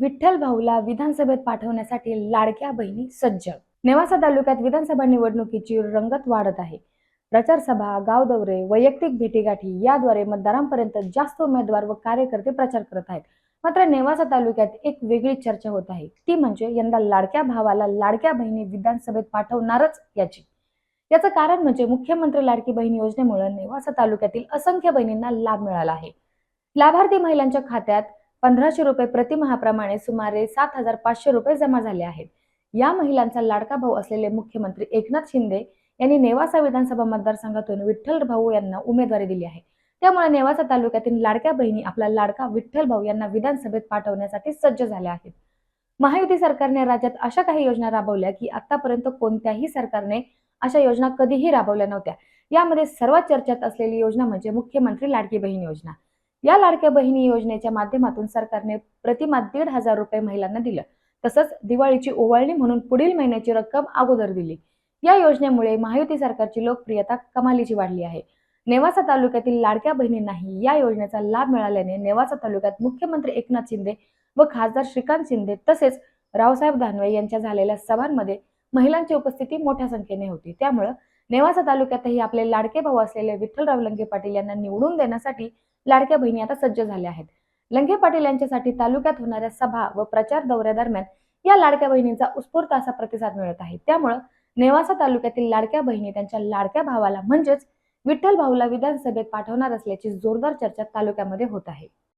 विठ्ठल भाऊला विधानसभेत पाठवण्यासाठी लाडक्या बहिणी सज्ज नेवासा तालुक्यात विधानसभा निवडणुकीची रंगत वाढत आहे. प्रचार सभा गाव दौरे वैयक्तिक भेटीगाठी याद्वारे मतदारांपर्यंत जास्त उमेदवार व कार्यकर्ते प्रचार करत आहेत. मात्र नेवासा तालुक्यात एक वेगळी चर्चा होत आहे. ती म्हणजे यंदा लाडक्या भावाला लाडक्या बहिणी विधानसभेत पाठवणारच याची. याचं कारण म्हणजे मुख्यमंत्री लाडकी बहीण योजनेमुळे नेवासा तालुक्यातील असंख्य बहिणींना लाभ मिळाला आहे. लाभार्थी महिलांच्या खात्यात पंधराशे रुपये प्रतिमाहाप्रमाणे सुमारे सात हजार पाचशे रुपये जमा झाले आहेत. या महिलांचा लाडका भाऊ असलेले मुख्यमंत्री एकनाथ शिंदे यांनी नेवासा विधानसभा मतदारसंघातून विठ्ठल भाऊ यांना उमेदवारी दिली आहे. त्यामुळे नेवासा तालुक्यातील लाडक्या बहिणी आपला लाडका विठ्ठल भाऊ यांना विधानसभेत पाठवण्यासाठी सज्ज झाल्या आहेत. महायुती सरकारने राज्यात अशा काही योजना राबवल्या की आतापर्यंत कोणत्याही सरकारने अशा योजना कधीही राबवल्या नव्हत्या. यामध्ये सर्वात चर्चेत असलेली योजना म्हणजे मुख्यमंत्री लाडकी बहीण योजना. या लाडक्या बहिणी योजनेच्या माध्यमातून सरकारने प्रतिमा दीड हजार रुपये महिलांना दिलं. तसंच दिवाळीची ओवाळणी म्हणून पुढील महिन्याची रक्कम अगोदर दिली. या योजनेमुळे महायुती सरकारची लोकप्रियता कमालीची वाढली आहे. नेवासा तालुक्यातील लाडक्या बहिणींनाही या योजनेचा लाभ मिळाल्याने नेवासा तालुक्यात मुख्यमंत्री एकनाथ शिंदे व खासदार श्रीकांत शिंदे तसेच रावसाहेब दानवे यांच्या झालेल्या सभांमध्ये महिलांची उपस्थिती मोठ्या संख्येने होती. त्यामुळं नेवासा तालुक्यातही आपले लाडके भाऊ असलेले विठ्ठलराव लंके पाटील यांना निवडून देण्यासाठी लाडक्या बहिणी आता सज्ज झाल्या आहेत. लंके पाटील यांच्यासाठी तालुक्यात होणाऱ्या सभा व प्रचार दौऱ्यादरम्यान या लाडक्या बहिणींचा उत्स्फूर्त असा प्रतिसाद मिळत आहे. त्यामुळं नेवासा तालुक्यातील लाडक्या बहिणी त्यांच्या लाडक्या भावाला म्हणजेच विठ्ठल भाऊला विधानसभेत पाठवणार असल्याची जोरदार चर्चा तालुक्यामध्ये होत आहे.